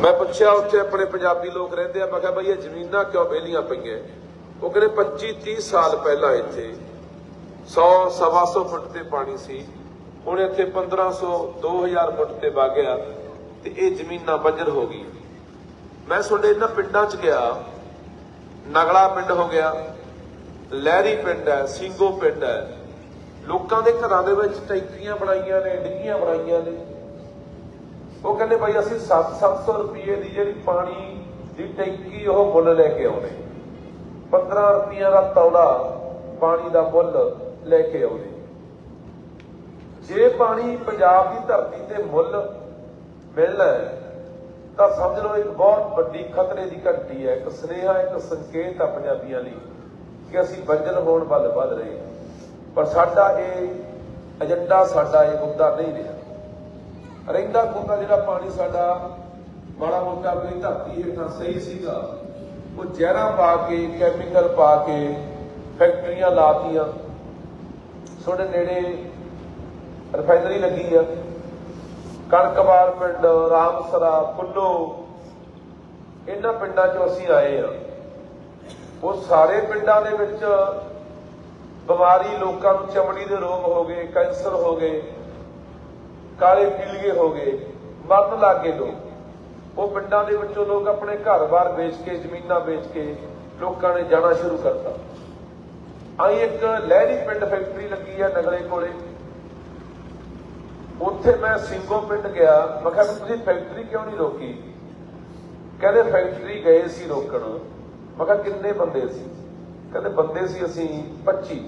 ਮੈਂ ਪੁੱਛਿਆ ਉੱਥੇ ਆਪਣੇ ਪੰਜਾਬੀ ਲੋਕ ਰਹਿੰਦੇ ਆ, ਮੈਂ ਕਿਹਾ ਬਈ ਇਹ ਜ਼ਮੀਨਾਂ ਕਿਉਂ ਵਿਹਲੀਆਂ ਪਈਆਂ? ਉਹ ਕਹਿੰਦੇ 25 30 ਸਾਲ ਪਹਿਲਾਂ ਇੱਥੇ 100 ਸਵਾ ਸੌ ਫੁੱਟ ਤੇ ਪਾਣੀ ਸੀ। ਹੁਣ ਇੱਥੇ 1500 2000 ਫੁੱਟ ਤੇ ਵਗ ਗਿਆ ਤੇ ਇਹ ਜ਼ਮੀਨਾਂ ਬੰਜਰ ਹੋ ਗਈ ਮੈਂ ਤੁਹਾਡੇ ਇਹਨਾਂ ਪਿੰਡਾਂ 'ਚ ਗਿਆ। ਨਗਲਾ ਪਿੰਡ ਹੋ ਗਿਆ, ਲਹਿਰੀ ਪਿੰਡ ਹੈ, ਸਿੰਘੋ ਪਿੰਡ ਹੈ। ਲੋਕਾਂ ਦੇ ਘਰਾਂ ਦੇ ਵਿੱਚ ਟੈਂਕੀਆਂ ਬਣਾਈਆਂ ਨੇ, ਡਿੱਗੀਆਂ ਬਣਾਈਆਂ ਨੇ। ਉਹ ਕਹਿੰਦੇ ਭਾਈ ਅਸੀਂ 7-700 ਰੁਪਏ ਦੀ ਜਿਹੜੀ ਪਾਣੀ ਦੀ ਟੈਂਕੀ ਉਹ ਮੁੱਲ ਲੈ ਕੇ ਆਉਣੇ। 15 ਰੁਪਈਆ ਦਾ ਤੌੜਾ ਪਾਣੀ ਦਾ ਮੁੱਲ ਲੈ ਕੇ ਆਉਣੇ। ਜੇ ਪਾਣੀ ਪੰਜਾਬ ਦੀ ਧਰਤੀ ਤੇ ਮੁੱਲ ਮਿਲਣਾ ਤਾਂ ਸਮਝ ਲਓ ਇੱਕ ਬਹੁਤ ਵੱਡੀ ਖਤਰੇ ਦੀ ਘੰਟੀ ਹੈ, ਇੱਕ ਸੁਨੇਹਾ, ਇੱਕ ਸੰਕੇਤ ਆ ਪੰਜਾਬੀਆਂ ਲਈ ਕਿ ਅਸੀਂ ਬੰਜਰ ਹੋਣ ਵੱਲ ਵੱਧ ਰਹੇ ਹਾਂ। ਪਰ ਸਾਡਾ ਇਹ ਏਜੰਡਾ ਸਾਡਾ ਇਹ ਮੁੱਦਾ ਨਹੀਂ ਰਿਹਾ। ਰਹਿੰਦਾ ਖੁੰਦਾ ਜਿਹੜਾ ਪਾਣੀ ਸਾਡਾ ਮਾੜਾ ਮੋਟਾ ਕੋਈ ਧਰਤੀ ਹੇਠਾਂ ਸਹੀ ਸੀਗਾ, ਉਹ ਜ਼ਹਿਰਾਂ ਪਾ ਕੇ ਕੈਮੀਕਲ ਪਾ ਕੇ ਫੈਕਟਰੀਆਂ ਲਾਤੀਆਂ। ਤੁਹਾਡੇ ਨੇੜੇ ਰਿਫਾਈਨਰੀ ਲੱਗੀ ਆ। ਕਣਕਵਾਲ ਪਿੰਡ, ਰਾਮਸਰਾ ਫੁੱਲੋ ਇਹਨਾਂ ਪਿੰਡਾਂ 'ਚੋਂ ਅਸੀਂ ਆਏ ਆ। ਉਹ ਸਾਰੇ ਪਿੰਡਾਂ ਦੇ ਵਿੱਚ ਬਿਮਾਰੀ ਲੋਕਾਂ ਨੂੰ ਚਮੜੀ ਦੇ ਰੋਗ ਹੋ ਗਏ, ਕੈਂਸਰ ਹੋ ਗਏ। ਕਾਲੇ ਪੀਲੀਏ ਹੋ ਗਏ, ਮਰਨ ਲੱਗੇ ਲੋਕ। ਉਹ ਪਿੰਡਾਂ ਦੇ ਵਿੱਚੋਂ ਲੋਕ ਆਪਣੇ ਘਰ-ਬਾਰ ਵੇਚ ਕੇ, ਜ਼ਮੀਨਾਂ ਵੇਚ ਕੇ ਲੋਕਾਂ ਨੇ ਜਾਣਾ ਸ਼ੁਰੂ ਕਰਤਾ। ਆਈ ਇੱਕ ਲਹਿਰੀ ਪਿੰਡ ਫੈਕਟਰੀ ਲੱਗੀ ਆ ਨਗਲੇ ਕੋਲੇ। ਉੱਥੇ ਮੈਂ ਸਿੰਘੋ ਪਿੰਡ ਗਿਆ, ਮੈਂ ਕਿਹਾ ਤੁਸੀਂ ਫੈਕਟਰੀ ਕਿਉਂ ਨਹੀਂ ਰੋਕੀ? ਕਹਿੰਦੇ ਫੈਕਟਰੀ ਗਏ ਸੀ ਰੋਕਣ। ਮੈਂ ਕਿਹਾ ਕਿੰਨੇ ਬੰਦੇ ਸੀ? ਕਹਿੰਦੇ ਬੰਦੇ ਸੀ ਅਸੀਂ 25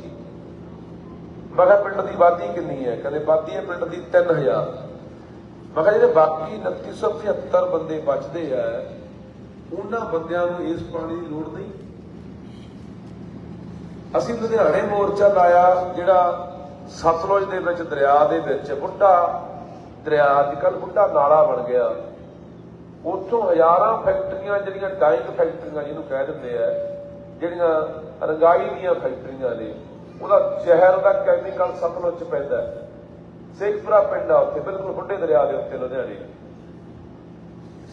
ਮੈਂ ਕਿਹਾ ਪਿੰਡ ਦੀ ਆਬਾਦੀ ਕਿੰਨੀ ਹੈ? ਕਹਿੰਦੇ ਆਬਾਦੀ ਹੈ ਪਿੰਡ ਦੀ 3000 ਮੈਂ ਕਿਹਾ ਜਿਹੜੇ ਬਾਕੀ 2975 ਬੰਦੇ ਬਚਦੇ ਆ, ਉਹਨਾਂ ਬੰਦਿਆਂ ਨੂੰ ਇਸ ਪਾਣੀ ਦੀ ਲੋੜ ਨਹੀਂ। ਅਸੀਂ ਲੁਧਿਆਣੇ ਮੋਰਚਾ ਲਾਇਆ, ਜਿਹੜਾ ਸਤਲੁਜ ਦੇ ਵਿੱਚ, ਦਰਿਆ ਦੇ ਵਿੱਚ, ਬੁੱਢਾ ਦਰਿਆ ਅੱਜ ਕੱਲ ਬੁੱਢਾ ਨਾਲਾ ਬਣ ਗਿਆ। ਉੱਥੋਂ ਹਜ਼ਾਰਾਂ ਫੈਕਟਰੀਆਂ, ਜਿਹੜੀਆਂ ਡਾਈਂਗ ਫੈਕਟਰੀਆਂ ਜਿਹਨੂੰ ਕਹਿ ਦਿੰਦੇ ਆ, ਜਿਹੜੀਆਂ ਰੰਗਾਈ ਦੀਆਂ ਫੈਕਟਰੀਆਂ ਨੇ ਉਹਦਾ ਜ਼ਹਿਰ ਦਾ ਕੈਮੀਕਲ ਸਤਲੁਜ ਚ ਪੈਂਦਾ ਸੇਖਪੁਰਾ ਪਿੰਡ ਆ ਉੱਥੇ, ਬਿਲਕੁਲ ਬੁੱਢੇ ਦਰਿਆ ਦੇ ਉੱਤੇ, ਲੁਧਿਆਣੇ।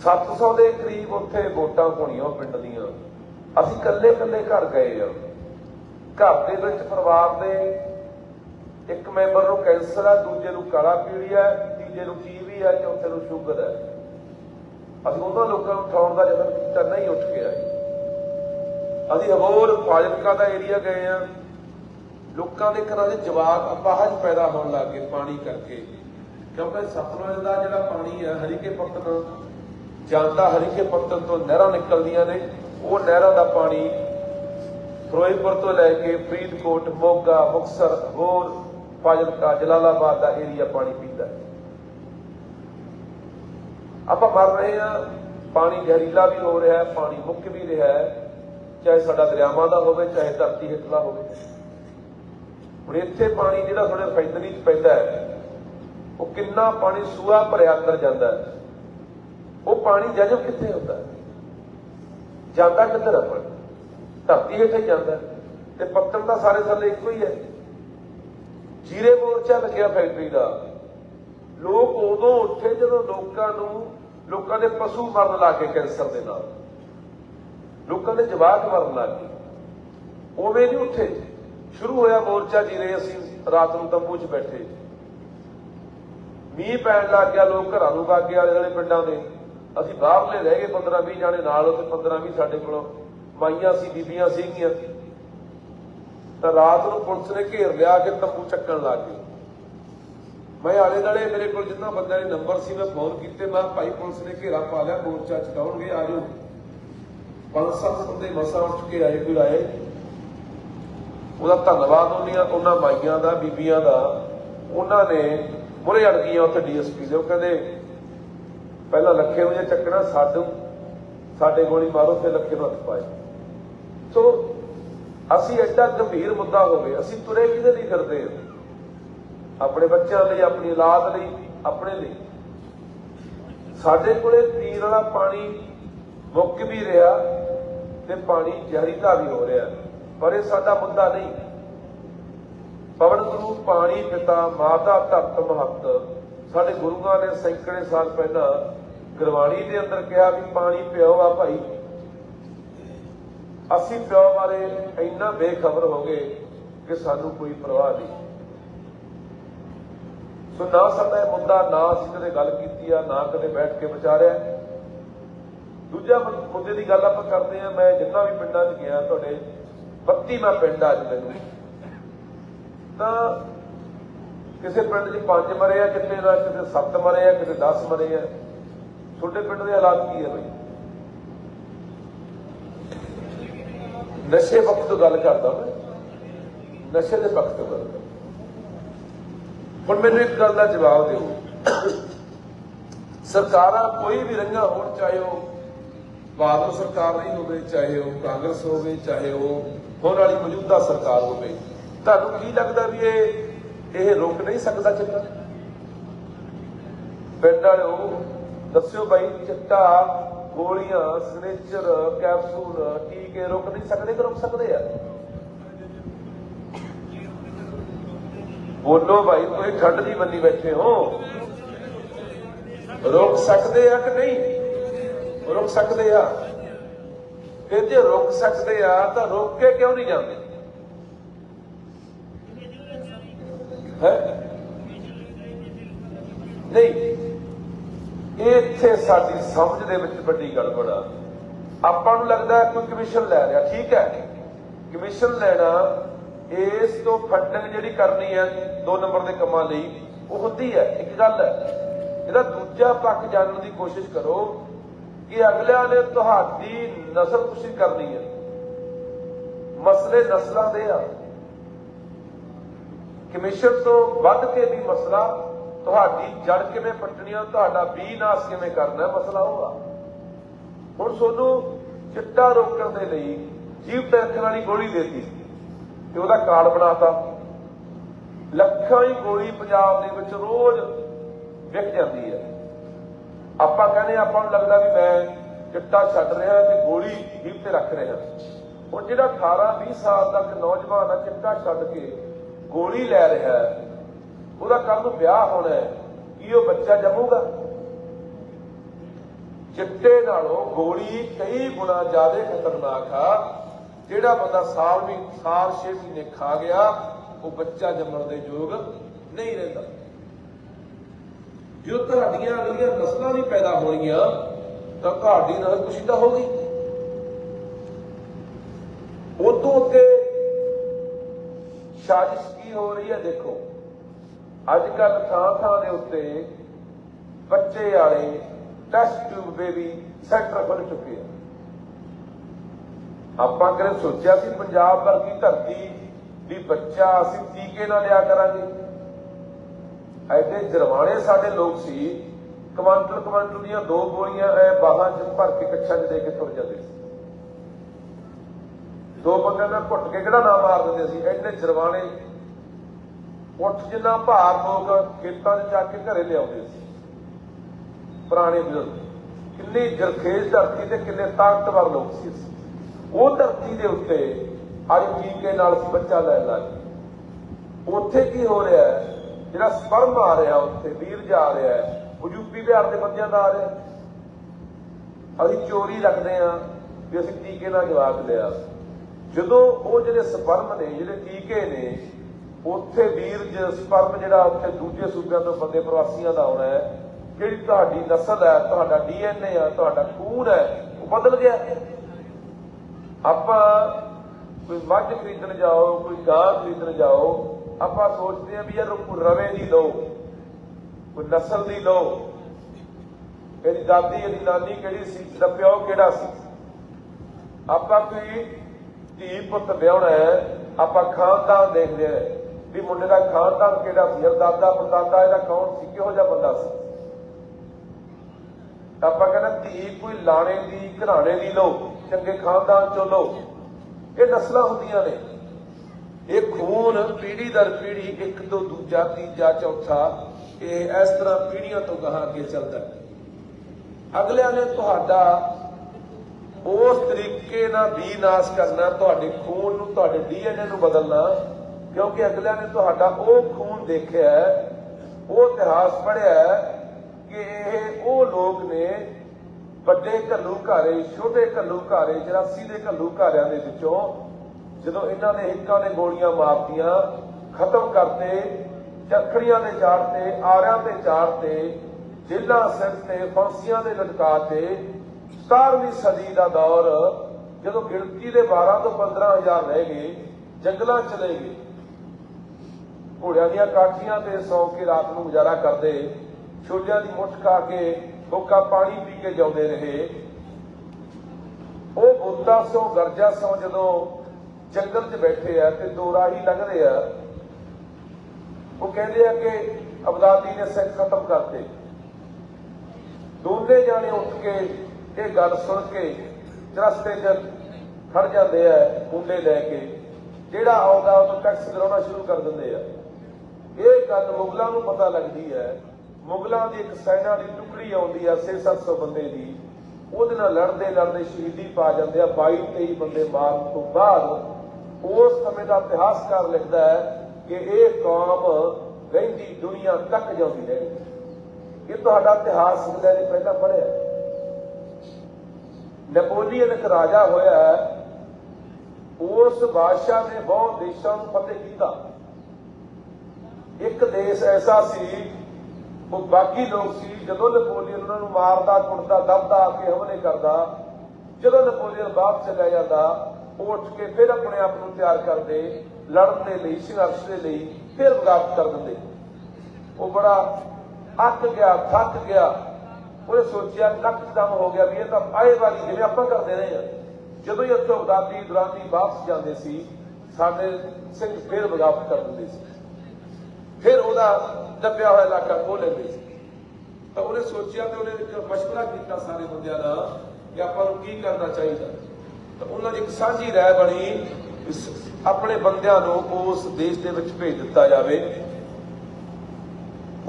700 ਦੇ ਕਰੀਬ ਉੱਥੇ ਵੋਟਾਂ ਹੋਣੀਆਂ ਪਿੰਡ ਦੀਆਂ। ਅਸੀਂ ਇਕੱਲੇ ਇਕੱਲੇ ਘਰ ਗਏ ਆ। ਘਰ ਦੇ ਵਿੱਚ ਪਰਿਵਾਰ ਦੇ ਇੱਕ ਮੈਂਬਰ ਨੂੰ ਕੈਂਸਰ ਹੈ ਦੂਜੇ ਨੂੰ ਕਾਲਾ ਪੀਲੀਆ ਹੈ, ਤੀਜੇ ਨੂੰ ਟੀਵੀ ਹੈ, ਚੌਥੇ ਨੂੰ ਸ਼ੂਗਰ ਹੈ। ਅਸੀਂ ਉਹਨਾਂ ਲੋਕਾਂ ਨੂੰ ਉਠਾਉਣ ਦਾ ਯਤਨ ਕੀਤਾ, ਨਹੀਂ ਉੱਠ ਕੇ ਆਏ ਅਸੀਂ ਹੋਰ ਫਾਜ਼ਿਲਕਾ ਦਾ ਏਰੀਆ ਗਏ ਆ। ਲੋਕਾਂ ਦੇ ਘਰਾਂ ਦੇ ਜਵਾਕ ਅਪਾਹਜ ਪੈਦਾ ਹੋਣ ਲੱਗ ਗਏ ਪਾਣੀ ਕਰਕੇ। ਕਿਉਂਕਿ ਸਤਲੁਜ ਦਾ ਜਿਹੜਾ ਪਾਣੀ ਹੈ ਹਰੀਕੇ ਪੱਤਨ ਜਾਂਦਾ ਹਰੀਕੇ ਪੱਤਨ ਤੋਂ ਨਹਿਰਾਂ ਨਿਕਲਦੀਆਂ ਨੇ, ਉਹ ਨਹਿਰਾਂ ਦਾ ਪਾਣੀ ਫਿਰੋਜ਼ਪੁਰ ਤੋਂ ਲੈ ਕੇ ਫਰੀਦਕੋਟ, ਮੋਗਾ ਮੁਕਸਰ ਹੋਰ ਫਾਜ਼ਿਲਕਾ, ਜਲਾਲਾਬਾਦ ਦਾ ਏਰੀਆ ਪਾਣੀ ਪੀਂਦਾ ਆਪਾਂ ਮਰ ਰਹੇ ਆ ਪਾਣੀ ਜ਼ਹਿਰੀਲਾ ਵੀ ਹੋ ਰਿਹਾ ਹੈ, ਪਾਣੀ ਮੁੱਕ ਵੀ ਰਿਹਾ ਹੈ, ਚਾਹੇ ਸਾਡਾ ਦਰਿਆਵਾਂ ਦਾ ਹੋਵੇ, ਚਾਹੇ ਧਰਤੀ ਹੇਠਲਾ ਹੋਵੇ। ਹੁਣ ਇੱਥੇ ਪਾਣੀ ਜਿਹੜਾ ਤੁਹਾਡੇ ਰਿਫਾਈਨਰੀ 'ਚ ਪੈਂਦਾ ਹੈ, ਉਹ ਕਿੰਨਾ ਪਾਣੀ ਸੂਆ ਭਰਿਆ ਅੰਦਰ ਜਾਂਦਾ ਹੈ? ਉਹ ਪਾਣੀ ਜਜਬ ਕਿੱਥੇ ਹੁੰਦਾ ਹੈ? ਜਾਂਦਾ ਕਿੱਧਰ ਹੈ ਪਾਣੀ? ਧਰਤੀ ਹੇਠ ਜਾਂਦਾ ਤੇ ਪੱਤਨ ਦਾ ਸਾਰੇ ਥੱਲੇ ਇੱਕੋ ਹੀ ਹੈ। ਜੀਰੇ ਮੋਰਚਾ ਲੱਗਿਆ ਫੈਕਟਰੀ ਦਾ। ਲੋਕ ਉਦੋਂ ਉੱਠੇ ਜਦੋਂ ਲੋਕਾਂ ਨੂੰ, ਲੋਕਾਂ ਦੇ ਪਸ਼ੂ ਮਰਨ ਲੱਗੇ ਕੈਂਸਰ ਦੇ ਨਾਲ। ਲੋਕਾਂ ਦੇ ਜਵਾਕ ਮਰਨ ਲੱਗੇ ਉਵੇਂ ਨਹੀਂ ਉੱਠੇ। ਸ਼ੁਰੂ ਹੋਇਆ ਮੋਰਚਾ ਜੀਰੇ ਅਸੀਂ ਰਾਤ ਨੂੰ ਤੰਬੂ 'ਚ ਬੈਠੇ। ਮੀਂਹ ਪੈਣ ਲੱਗ ਗਿਆ, ਲੋਕ ਘਰਾਂ ਨੂੰ ਵਗ ਗਏ ਆਲੇ ਪਿੰਡਾਂ ਦੇ। ਅਸੀਂ ਬਾਹਰਲੇ ਰਹਿ ਗਏ 15 20 ਜਾਣੇ ਨਾਲ, ਉੱਥੇ 15 20 ਸਾਡੇ ਕੋਲ ਮਾਈਆਂ ਸੀ, ਬੀਬੀਆਂ ਸੀਗੀਆਂ। ਤਾਂ ਰਾਤ ਨੂੰ ਪੁਲਿਸ ਨੇ ਘੇਰ ਲਿਆ ਕੇ ਤੰਬੂ ਚੱਕਣ ਲੱਗ ਗਏ। ਮੈਂ ਆਲੇ ਦੁਆਲੇ, ਮੇਰੇ ਕੋਲ ਜਿੰਨਾ ਬੰਦਿਆਂ ਦੇ ਨੰਬਰ ਸੀ, ਮੈਂ ਫੋਨ ਕੀਤੇ, ਮੈਂ ਭਾਈ, ਪੁਲਿਸ ਨੇ ਘੇਰਾ ਪਾ ਲਿਆ, ਮੋਰਚਾ ਚਕਾਉਣਗੇ ਆ ਜਾਓ। ਪੰਜ ਸੱਤ ਬੰਦੇ ਮਸਾ ਉੱਠ ਕੇ ਆਏ, ਕੋਈ ਆਏ। ਉਹਦਾ ਧੰਨਵਾਦ ਉਹਨੀਆਂ ਉਹਨਾਂ ਮਾਈਆਂ ਦਾ, ਬੀਬੀਆਂ ਦਾ, ਉਹਨਾਂ ਨੇ ਮੁਰੇ ਅੜ ਗਈਆਂ ਉੱਥੇ ਡੀਐਸਪੀ ਦੇ। ਉਹ ਕਹਿੰਦੇ, ਪਹਿਲਾਂ ਲੱਖੇ ਨੂੰ ਜੇ ਚੱਕਣਾ, ਸਾਡੂ, ਸਾਡੇ ਗੋਲੀ ਮਾਰੋ, ਫਿਰ ਲੱਖੇ ਨੂੰ ਹੱਥ ਪਾਏ ਸੋ, ਅਸੀਂ ਐਡਾ ਗੰਭੀਰ ਮੁੱਦਾ ਹੋਵੇ ਅਸੀਂ ਤੁਰੇ ਕਿਹਦੇ ਲਈ ਕਰਦੇ ਹਾਂ ਆਪਣੇ ਬੱਚਿਆਂ ਲਈ, ਆਪਣੀ ਔਲਾਦ ਲਈ, ਆਪਣੇ ਲਈ। ਸਾਡੇ ਕੋਲੇ ਪੀਣ ਵਾਲਾ ਪਾਣੀ ਮੁੱਕ ਵੀ ਰਿਹਾ ਤੇ ਪਾਣੀ ਜ਼ਹਿਰੀਲਾ ਵੀ ਹੋ ਰਿਹਾ। ਪਰ ਇਹ ਸਾਡਾ ਮੁੱਦਾ ਨਹੀਂ। ਪਵਨ ਗੁਰੂ, ਪਾਣੀ, ਪਿਤਾ, ਮਾਤਾ, ਧਰਤ, ਮਹੱਤ, ਸਾਡੇ ਗੁਰੂਆਂ ਨੇ ਸੈਂਕੜੇ ਸਾਲ ਪਹਿਲਾਂ ਗੁਰਬਾਣੀ ਦੇ ਅੰਦਰ ਕਿਹਾ ਵੀ ਪਾਣੀ ਪਿਓ ਆ ਭਾਈ। ਅਸੀਂ ਪਿਓ ਬਾਰੇ ਇੰਨਾ ਬੇਖਬਰ ਹੋ ਗਏ ਕਿ ਸਾਨੂੰ ਕੋਈ ਪਰਵਾਹ ਨਹੀਂ। ਸੋ ਨਾ ਸਾਡਾ ਇਹ ਮੁੱਦਾ, ਨਾ ਅਸੀਂ ਕਦੇ ਗੱਲ ਕੀਤੀ ਆ, ਨਾ ਕਦੇ ਬੈਠ ਕੇ ਵਿਚਾਰਿਆ। ਦੂਜਾ ਮੁੱਦੇ ਦੀ ਗੱਲ ਆਪਾਂ ਕਰਦੇ ਆ। ਮੈਂ ਜਿੰਨਾ ਵੀ ਪਿੰਡਾਂ 'ਚ ਗਿਆ, ਤੁਹਾਡੇ 32 ਮੈਂ ਪਿੰਡ ਅੱਜ ਮੈਨੂੰ। ਤਾਂ ਕਿਸੇ ਪਿੰਡ 'ਚ ਪੰਜ ਮਰੇ ਆ, ਕਿਤੇ ਨਾ ਕਿਤੇ ਸੱਤ ਮਰੇ ਆ, ਕਿਤੇ 10 ਮਰੇ ਆ। ਤੁਹਾਡੇ ਪਿੰਡ ਦੇ ਹਾਲਾਤ ਕੀ ਹੈ ਬਈ? ਨਸ਼ੇ ਵਕਤ ਤੋਂ ਗੱਲ ਕਰਦਾ ਮੈਂ। ਨਸ਼ੇ ਦੇ ਵਕਤ ਤੋਂ ਗੱਲ ਕਰਦਾ। ਹੁਣ ਮੈਨੂੰ ਇੱਕ ਗੱਲ ਦਾ ਜਵਾਬ ਦਿਓ। ਸਰਕਾਰਾਂ ਕੋਈ ਵੀ ਰੰਗਾ ਹੋਣ, ਚਾਹੇ ਉਹ ਬਾਦਲ ਸਰਕਾਰ ਨਹੀਂ ਹੋਵੇ, ਚਾਹੇ ਉਹ ਕਾਂਗਰਸ ਹੋਵੇ, ਚਾਹੇ ਉਹ ਹੁਣ ਵਾਲੀ ਮੌਜੂਦਾ ਸਰਕਾਰ ਹੋਵੇ। ਤੁਹਾਨੂੰ ਕੀ ਲੱਗਦਾ ਵੀ ਇਹ ਇਹ ਰੁਕ ਨਹੀਂ ਸਕਦਾ ਚਿੱਟਾ? ਪਿੰਡ ਵਾਲਿਓ, ਦੱਸਿਓ ਬਾਈ, ਚਿੱਟਾ, ਗੋਲੀਆਂ ਸਨੇਚਰ ਕੈਪਸੂਲ ਟੀਕੇ ਰੁਕ ਨਹੀਂ ਸਕਦੇ ਕਿ ਰੁਕ ਸਕਦੇ ਆ? ਬੋਲੋ ਭਾਈ ਕੋਈ ਖੰਡ ਦੀ ਬੰਨੀ ਬੈਠੇ ਹੋ। ਰੋਕ ਸਕਦੇ ਆ ਕਿ ਨਹੀਂ? ਰੋਕ ਸਕਦੇ ਆ। ਫਿਰ ਜੇ ਰੋਕ ਸਕਦੇ ਆ, ਤਾਂ ਰੋਕ ਕੇ ਕਿਉਂ ਨਹੀਂ ਜਾਂਦੇ? ਹੈ? ਨਹੀਂ। ਇੱਥੇ ਸਾਡੀ ਸਮਝ ਦੇ ਵਿੱਚ ਵੱਡੀ ਗੜਬੜ ਆ ਆਪਾਂ ਨੂੰ ਲੱਗਦਾ ਕੋਈ ਕਮਿਸ਼ਨ ਲੈ ਰਿਹਾ, ਠੀਕ ਹੈ? ਕਮਿਸ਼ਨ ਲੈਣਾ, ਇਸ ਤੋਂ ਫੰਡਿੰਗ ਜਿਹੜੀ ਕਰਨੀ ਹੈ, ਦੋ ਨੰਬਰ ਦੇ ਕੰਮਾਂ ਲਈ, ਉਹ ਹੁੰਦੀ ਹੈ, ਇੱਕ ਗੱਲ ਹੈ। ਇਹਦਾ ਦੂਜਾ ਪੱਖ ਜਾਣਨ ਦੀ ਕੋਸ਼ਿਸ਼ ਕਰੋ ਕਿ ਅਗਲਿਆਂ ਨੇ ਤੁਹਾਡੀ ਨਸਲ ਕੁਸ਼ੀ ਕਰਨੀ ਹੈ। ਮਸਲੇ ਨਸਲਾਂ ਦੇ ਆ। ਕਮਿਸ਼ਨ ਤੋਂ ਵੱਧ ਕੇ ਵੀ ਮਸਲਾ, ਤੁਹਾਡੀ ਜੜ ਕਿਵੇਂ ਪੱਟਣੀ ਆ, ਤੁਹਾਡਾ ਬੀ ਨਾਸ ਕਿਵੇਂ ਕਰਨਾ ਮਸਲਾ ਉਹ ਆ। ਹੁਣ ਤੁਹਾਨੂੰ ਚਿੱਟਾ ਰੋਕਣ ਦੇ ਲਈ ਜੀਵ ਤੇ ਰੱਖਣ ਵਾਲੀ ਗੋਲੀ ਦੇਤੀ। ਤੇ ਉਹਦਾ ਕਾਰਡ ਬਣਾਤਾ। ਲੱਖਾਂ ਹੀ ਗੋਲੀ ਪੰਜਾਬ ਦੇ ਵਿੱਚ ਰੋਜ਼ ਵਿਕ ਜਾਂਦੀ ਹੈ। ਆਪਾਂ ਕਹਿੰਦੇ ਆਪਾਂ ਨੂੰ ਲੱਗਦਾ ਵੀ ਮੈਂ ਚਿੱਟਾ ਛੱਡ ਰਿਹਾ ਤੇ ਗੋਲੀ ਜੀਵ ਤੇ ਰੱਖ ਰਿਹਾ। ਹੁਣ ਜਿਹੜਾ 18 20 ਸਾਲ ਤੱਕ ਨੌਜਵਾਨ ਆ, ਚਿੱਟਾ ਛੱਡ ਕੇ ਗੋਲੀ ਲੈ ਰਿਹਾ ਹੈ, ਉਹਦਾ ਕੱਲ ਨੂੰ ਵਿਆਹ ਹੋਣਾ ਹੈ, ਕੀ ਉਹ ਬੱਚਾ ਜੰਮੂਗਾ? ਚਿੱਟੇ ਨਾਲੋਂ ਗੋਲੀ ਕਈ ਗੁਣਾ ਜ਼ਿਆਦਾ ਖਤਰਨਾਕ ਆ। ਜਿਹੜਾ ਬੰਦਾ ਸਾਲ ਵੀ ਸਾਲ 6 ਮਹੀਨੇ ਖਾ ਗਿਆ, ਉਹ ਬੱਚਾ ਜੰਮਣ ਦੇ ਯੋਗ ਨਹੀਂ ਰਹਿੰਦਾ। ਜੋ ਤੁਹਾਡੀਆਂ ਅਗਲੀਆਂ ਨਸਲਾਂ ਨਹੀਂ ਪੈਦਾ ਹੋਣਗੀਆਂ, ਤਾਂ ਤੁਹਾਡੀ ਨਸਲ ਕੁਸ਼ੀਦਾ ਹੋਗੀ ਉਦੋਂ ਅੱਗੇ ਸਾਜ਼ਿਸ਼ ਕੀ ਹੋ ਰਹੀ ਹੈ ਦੇਖੋ। ਅੱਜ ਕੱਲ ਥਾਂ ਥਾਂ ਦੇ ਉੱਤੇ ਬੱਚੇ ਵਾਲੇ ਟੈਸਟ ਟਿਊਬ ਬੇਬੀ ਸੈਂਟਰ ਖੁੱਲ ਚੁੱਕੇ ਆ। ਆਪਾਂ ਕਦੇ ਸੋਚਿਆ ਸੀ ਪੰਜਾਬ ਵਰਗੀ ਧਰਤੀ ਵੀ ਬੱਚਾ ਅਸੀਂ ਟੀਕੇ ਨਾਲ ਲਿਆ ਕਰਾਂਗੇ? ਐਡੇ ਜਰਵਾਣੇ ਸਾਡੇ ਲੋਕ ਸੀ ਕਮਾਂਟਰ ਕਮਾਂਟਰ ਦੀਆਂ ਦੋ ਗੋਲੀਆਂ ਐ ਬਾਹਾਂ 'ਚ ਭਰ ਕੇ ਕੱਛਾਂ 'ਚ ਦੇ ਕੇ ਤੁਰ ਜਾਂਦੇ ਸੀ। ਦੋ ਬੰਦਿਆਂ ਦਾ ਘੁੱਟ ਕੇ ਕਿਹੜਾ ਨਾ ਮਾਰ ਦਿੰਦੇ ਸੀ? ਐਡੇ ਜਰਵਾਣੇ ਉੱਠ ਜਿੰਨਾ ਭਾਰ ਲੋਕ ਖੇਤਾਂ 'ਚ ਜਾ ਕੇ ਘਰੇ ਲਿਆਉਂਦੇ ਸੀ। ਪੁਰਾਣੇ ਬਜ਼ੁਰਗ। ਕਿੰਨੀ ਜਰਖੇਜ਼ ਧਰਤੀ ਤੇ ਕਿੰਨੇ ਤਾਕਤਵਰ ਲੋਕ ਸੀ। ਉਹ ਧਰਤੀ ਦੇ ਉੱਤੇ ਅੱਜ ਟੀਕੇ ਨਾਲ ਬੱਚਾ ਲੈਣ ਲੱਗੇ ਉੱਥੇ ਕੀ ਹੋ ਰਿਹਾ ਹੈ? ਜਿਹੜਾ ਸਪਰਮ ਆ ਰਿਹਾ ਉੱਥੇ, ਵੀਰ ਜਾ ਰਿਹਾ ਉਹ ਯੂਪੀ ਬਿਹਾਰ ਦੇ ਬੰਦਿਆਂ ਦਾ ਆ ਰਿਹਾ ਅਸੀਂ ਚੋਰੀ ਰੱਖਦੇ ਆ ਵੀ ਅਸੀਂ ਟੀਕੇ ਨਾਲ ਜਵਾਬ ਲਿਆ। ਜਦੋਂ ਉਹ ਜਿਹੜੇ ਸਪਰਮ ਨੇ, ਜਿਹੜੇ ਟੀਕੇ ਨੇ, ਉੱਥੇ ਵੀਰ ਸਪਰਮ ਜਿਹੜਾ ਉੱਥੇ ਦੂਜੇ ਸੂਬਿਆਂ ਤੋਂ ਬੰਦੇ, ਪ੍ਰਵਾਸੀਆਂ ਦਾ ਆਉਣਾ ਹੈ ਜਿਹੜੀ ਤੁਹਾਡੀ ਨਸਲ ਹੈ, ਤੁਹਾਡਾ ਡੀਐਨਏ ਆ ਤੁਹਾਡਾ ਖੂਨ ਹੈ, ਉਹ ਬਦਲ ਗਿਆ। ਆਪਾਂ ਕੋਈ ਮੱਝ ਖਰੀਦਣ ਜਾਓ, ਕੋਈ ਗਾਂ ਖਰੀਦਣ ਜਾਓ ਆਪਾਂ ਸੋਚਦੇ ਹਾਂ ਵੀ ਯਾਰ ਰਵੇ ਦੀ ਲੋ ਕੋਈ ਨਸਲ ਦੀ ਲੋ ਇਹਦੀ ਦਾਦੀ ਇਹਦੀ ਨਾਨੀ ਕਿਹੜੀ ਸੀ ਇਹਦਾ ਪਿਓ ਕਿਹੜਾ ਸੀ? ਆਪਾਂ ਕੋਈ ਧੀ ਪੁੱਤ ਵਿਆਹਣਾ ਹੈ, ਆਪਾਂ ਖਾਨਦਾਨ ਦੇਖਦੇ ਹਾਂ ਵੀ ਮੁੰਡੇ ਦਾ ਖਾਨਦਾਨ ਕਿਹੜਾ ਸੀ? ਯਾਰ ਦਾਦਾ ਪੜਦਾਦਾ ਇਹਦਾ ਕੌਣ ਸੀ? ਕਿਹੋ ਜਿਹਾ ਬੰਦਾ ਸੀ? ਆਪਾਂ ਕਹਿੰਦੇ ਧੀ ਕੋਈ ਲਾਣੇ ਦੀ, ਘਰਾਣੇ ਦੀ ਲੋ ਚੰਗੇ ਖਾਨਦਾਨ ਚੋਂ ਲੋ ਇਹ ਨਸਲਾਂ ਹੁੰਦੀਆਂ ਨੇ। ਇਹ ਖੂਨ ਪੀੜੀ ਦਰ ਪੀੜੀ, ਇੱਕ ਤੋਂ ਦੂਜਾ, ਤੀਜਾ, ਚੌਥਾ, ਇਹ ਇਸ ਤਰ੍ਹਾਂ ਪੀੜੀਆਂ ਤੋਂ ਗਾਹਾਂ ਅੱਗੇ ਚੱਲਦਾ ਅਗਲਿਆਂ ਨੇ ਤੁਹਾਡਾ ਉਸ ਤਰੀਕੇ ਨਾਲ ਵੀ ਨਾਸ਼ ਕਰਨਾ, ਤੁਹਾਡੇ ਖੂਨ ਨੂੰ, ਤੁਹਾਡੇ ਡੀਐਨਏ ਨੂੰ ਬਦਲਣਾ, ਕਿਉਂਕਿ ਅਗਲਿਆਂ ਨੇ ਤੁਹਾਡਾ ਉਹ ਖੂਨ ਦੇਖਿਆ ਉਹ ਇਤਿਹਾਸ ਪੜ੍ਹਿਆ ਕਿ ਇਹ ਉਹ ਲੋਕ ਨੇ ਵੱਡੇ ਘੱਲੂ ਘਾਰੇ, ਛੋਟੇ ਘੱਲੂ ਘਾਰੇ 84 ਦੇ ਘੱਲੂ ਘਾਰਿਆਂ ਦੇ ਵਿੱਚੋਂ ਜਦੋਂ ਇਹਨਾਂ ਨੇ ਹਿੱਕਾਂ ਨੇ ਗੋਲੀਆਂ ਮਾਰਤੀਆਂ, ਖਤਮ ਕਰਤੇ ਚੱਕੜੀਆਂ ਦੇ ਤੇ, ਆਰਿਆਂ ਤੇ ਤੇ ਜੇਲਾਂ ਸਿਰ ਤੇ, ਫਾਂਸੀਆਂ ਦੇ ਲਟਕਾ ਤੇ 17ਵੀਂ ਸਦੀ ਦਾ ਦੌਰ, ਜਦੋਂ ਗਿਣਤੀ ਦੇ 12 ਤੋਂ 15000 ਰਹਿ ਗਏ, ਜੰਗਲਾਂ ਚਲੇ ਗਏ। ਘੋੜਿਆਂ ਦੀਆਂ ਕਾਠੀਆਂ ਤੇ ਸੌ ਕੇ ਰਾਤ ਨੂੰ ਗੁਜ਼ਾਰਾ ਕਰਦੇ, ਛੋਲਿਆਂ ਦੀ ਮੁੱਠ ਖਾ ਕੇ ਕੋਕਾ ਪਾਣੀ ਪੀ ਕੇ ਜਿਉਂਦੇ ਰਹੇ। ਉਹ ਬੁੱਧਾ ਸੋ, ਗਰਜਾ ਸੋ ਜਦੋਂ ਜੰਗਲ 'ਚ ਬੈਠੇ ਆ ਤੇ ਦੋ ਰਾਹੀ ਲੰਘਦੇ ਆ। ਉਹ ਕਹਿੰਦੇ ਆ ਕਿ ਅਬਦਾਦੀ ਨੇ ਸਿੱਖ ਖਤਮ ਕਰਤੇ। ਦੋਨੇ ਜਾਣੇ ਉੱਠ ਕੇ ਇਹ ਗੱਲ ਸੁਣ ਕੇ ਰਸਤੇ 'ਚ ਖੜ ਜਾਂਦੇ ਆ ਮੁੰਡੇ ਲੈ ਕੇ। ਜਿਹੜਾ ਆਉਂਦਾ ਉਹਨੂੰ ਟੈਕਸ ਕਰਾਉਣਾ ਸ਼ੁਰੂ ਕਰ ਦਿੰਦੇ ਆ। ਇਹ ਗੱਲ ਮੁਗਲਾਂ ਨੂੰ ਪਤਾ ਲੱਗਦੀ ਹੈ। ਮੁਗਲਾਂ ਦੀ ਇੱਕ ਸੈਨਾ ਦੀ ਟੁਕੜੀ ਆਉਂਦੀ ਆ 6-700 ਬੰਦੇ ਦੀ। ਉਹਦੇ ਨਾਲ ਲੜਦੇ ਲੜਦੇ ਸ਼ਹੀਦੀ ਪਾ ਜਾਂਦੇ ਆ। 22-23 ਬੰਦੇ ਮਾਰਨ ਤੋਂ ਬਾਅਦ ਉਸ ਸਮੇਂ ਦਾ ਇਤਿਹਾਸਕਾਰ ਲਿਖਦਾ ਹੈ ਕਿ ਇਹ ਕੌਮ ਰਹਿੰਦੀ ਦੁਨੀਆ ਤੱਕ ਜਾਂਦੀ ਰਹੀ। ਇਹ ਤੁਹਾਡਾ ਇਤਿਹਾਸ ਸਿੱਖਦਾ ਨੇ ਪਹਿਲਾਂ ਪੜ੍ਹਿਆ ਨੈਪੋਲੀਅਨ ਇੱਕ ਰਾਜਾ ਹੋਇਆ ਹੈ। ਉਸ ਬਾਦਸ਼ਾਹ ਨੇ ਬਹੁਤ ਦੇਸ਼ਾਂ ਨੂੰ ਫਤਿਹ ਕੀਤਾ। ਇੱਕ ਦੇਸ਼ ਐਸਾ ਸੀ, ਉਹ ਬਾਕੀ ਲੋਕ ਸੀ, ਜਦੋਂ ਨੈਪੋਲੀਅਨ ਉਹਨਾਂ ਨੂੰ ਮਾਰਦਾ, ਕੁੱਟਦਾ, ਦਬਦਾ, ਆ ਕੇ ਹਮਲੇ ਕਰਦਾ, ਜਦੋਂ ਨੈਪੋਲੀਅਨ ਬਾਅਦ ਚਲਾ ਜਾਂਦਾ ਉਹ ਉੱਠ ਕੇ ਫਿਰ ਆਪਣੇ ਆਪ ਨੂੰ ਤਿਆਰ ਕਰਦੇ, ਲੜਨ ਦੇ ਲਈ, ਸੰਘਰਸ਼ ਦੇ ਲਈ ਫਿਰ ਬਗਾਵਤ ਕਰ ਦਿੰਦੇ। ਉਹ ਬੜਾ ਅੱਕ ਗਿਆ, ਥੱਕ ਗਿਆ। ਉਹਨੇ ਸੋਚਿਆ, ਨੱਕ ਹੋ ਗਿਆ ਵੀ ਇਹ ਤਾਂ ਆਏ ਵਾਲੀ ਜਿਵੇਂ ਆਪਾਂ ਕਰਦੇ ਰਹੇ ਆ ਜਦੋਂ ਹੀ ਉੱਥੋਂ ਦਾਦੀ ਦੁਰਾਨੀ ਵਾਪਸ ਜਾਂਦੇ ਸੀ, ਸਾਡੇ ਸਿੰਘ ਫਿਰ ਬਗਾਵਤ ਕਰ ਦਿੰਦੇ ਸੀ। ਫਿਰ ਉਹਦਾ ਦੱਬਿਆ ਹੋਇਆ ਇਲਾਕਾ ਖੋਹ ਲੈਂਦੇ ਸੀ। ਤਾਂ ਉਹਨੇ ਸੋਚਿਆ ਤੇ ਉਹਨੇ ਇੱਕ ਮਸ਼ਵਰਾ ਕੀਤਾ ਸਾਰੇ ਬੰਦਿਆਂ ਨਾਲ ਕਿ ਆਪਾਂ ਨੂੰ ਕੀ ਕਰਨਾ ਚਾਹੀਦਾ। ਤਾਂ ਉਹਨਾਂ ਦੀ ਇੱਕ ਸਾਂਝੀ ਰਾਏ ਬਣੀ ਆਪਣੇ ਬੰਦਿਆਂ ਨੂੰ ਉਸ ਦੇਸ਼ ਦੇ ਵਿੱਚ ਭੇਜ ਦਿੱਤਾ ਜਾਵੇ।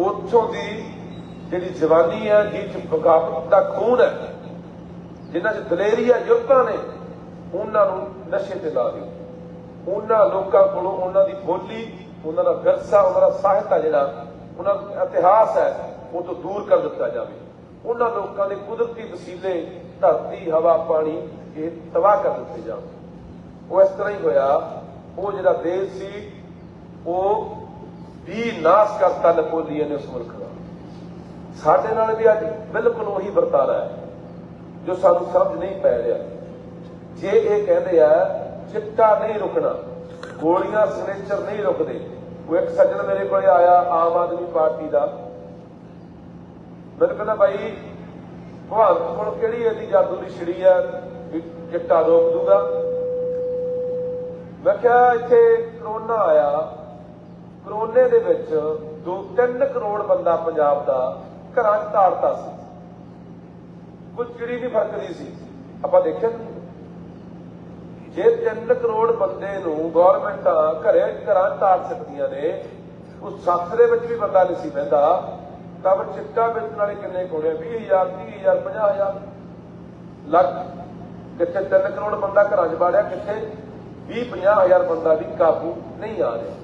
ਉੱਥੋਂ ਦੀ ਜਿਹੜੀ ਜਵਾਨੀ ਹੈ ਜਿਹ ਬਗਾਵਤ ਦਾ ਖੂਨ ਹੈ, ਜਿਨ੍ਹਾਂ 'ਚ ਦਲੇਰੀ ਹੈ ਯੁੱਧਾਂ ਨੇ, ਉਹਨਾਂ ਨੂੰ ਨਸ਼ੇ ਤੇ ਲਾ ਦਿਓ ਉਹਨਾਂ ਲੋਕਾਂ ਕੋਲੋਂ ਉਹਨਾਂ ਦੀ ਬੋਲੀ, ਉਹਨਾਂ ਦਾ ਵਿਰਸਾ, ਉਹਨਾਂ ਦਾ ਸਾਹਿਤ ਹੈ ਜਿਹੜਾ, ਉਹਨਾਂ ਦਾ ਇਤਿਹਾਸ ਹੈ, ਉਹ ਤੋਂ ਦੂਰ ਕਰ ਦਿੱਤਾ ਜਾਵੇ। ਉਹਨਾਂ ਲੋਕਾਂ ਦੇ ਕੁਦਰਤੀ ਵਸੀਲੇ, ਧਰਤੀ, ਹਵਾ, ਪਾਣੀ ਇਹ ਤਬਾਹ ਕਰ ਦਿੱਤੇ ਜਾਣ। ਉਹ ਇਸ ਤਰ੍ਹਾਂ ਹੀ ਹੋਇਆ। ਉਹ ਜਿਹੜਾ ਦੇਸ਼ ਸੀ, ਉਹ ਵੀ ਨਾਸ ਕਰਤਾ ਨਪੋਲੀਅਨ ਨੇ ਉਸ ਮੁਲਕ ਦਾ। ਸਾਡੇ ਨਾਲ ਵੀ ਅੱਜ ਬਿਲਕੁਲ ਉਹੀ ਵਰਤਾਰਾ ਹੈ, ਜੋ ਸਾਨੂੰ ਸਮਝ ਨਹੀਂ ਪੈ ਰਿਹਾ। ਜੇ ਇਹ ਕਹਿੰਦੇ ਆ, ਚਿੱਟਾ ਨਹੀਂ ਰੁਕਣਾ, ਗੋਲੀਆਂ ਸਿਗਨੇਚਰ ਨਹੀਂ ਰੁਕਦੇ, ਉਹ ਇੱਕ ਸੱਜਣ ਮੇਰੇ ਕੋਲੇ ਆਇਆ, ਆਮ ਆਦਮੀ ਪਾਰਟੀ ਦਾ। ਮੈਨੂੰ ਕਹਿੰਦਾ, ਭਾਈ, ਭਗਵਾਨ ਕੋਲ ਕਿਹੜੀ ਇਹਦੀ ਜਾਦੂ ਦੀ ਛਿੜੀ ਆ ਚਿੱਟਾ ਰੋਕ ਦੂਗਾ। ਮੈਂ ਕਿਹਾ ਇੱਥੇ ਕਰੋਨਾ ਆਇਆ। ਕਰੋਨੇ ਦੇ ਵਿੱਚ 2-3 ਕਰੋੜ ਬੰਦਾ ਪੰਜਾਬ ਦਾ ਘਰਾਂ 'ਚ ਤਾੜਤਾ ਸੀ। ਕੋਈ ਚਿੜੀ ਨਹੀਂ ਫਰਕਦੀ ਸੀ। ਆਪਾਂ ਦੇਖਿਆ ਜੇ 3 ਕਰੋੜ ਬੰਦੇ ਨੂੰ ਗਵਰਨਮੈਂਟਾਂ ਘਰੇ, ਘਰਾਂ 'ਚ ਤਾੜ ਸਕਦੀਆਂ ਨੇ, ਉਸ ਸੱਤ ਦੇ ਵਿੱਚ ਵੀ ਬੰਦਾ ਨਹੀਂ ਸੀ ਬਹਿੰਦਾ, ਤਾਂ ਫਿਰ ਚਿੱਟਾ ਵੇਚਣ ਵਾਲੇ ਕਿੰਨੇ ਕੋਲੇ 20000 30000 50000 ਲੱਖ। ਕਿੱਥੇ 3 ਕਰੋੜ ਬੰਦਾ ਘਰਾਂ 'ਚ ਬਾੜਿਆ ਕਿੱਥੇ? 20 50000 ਬੰਦਾ ਵੀ ਕਾਬੂ ਨਹੀਂ ਆ ਰਿਹਾ।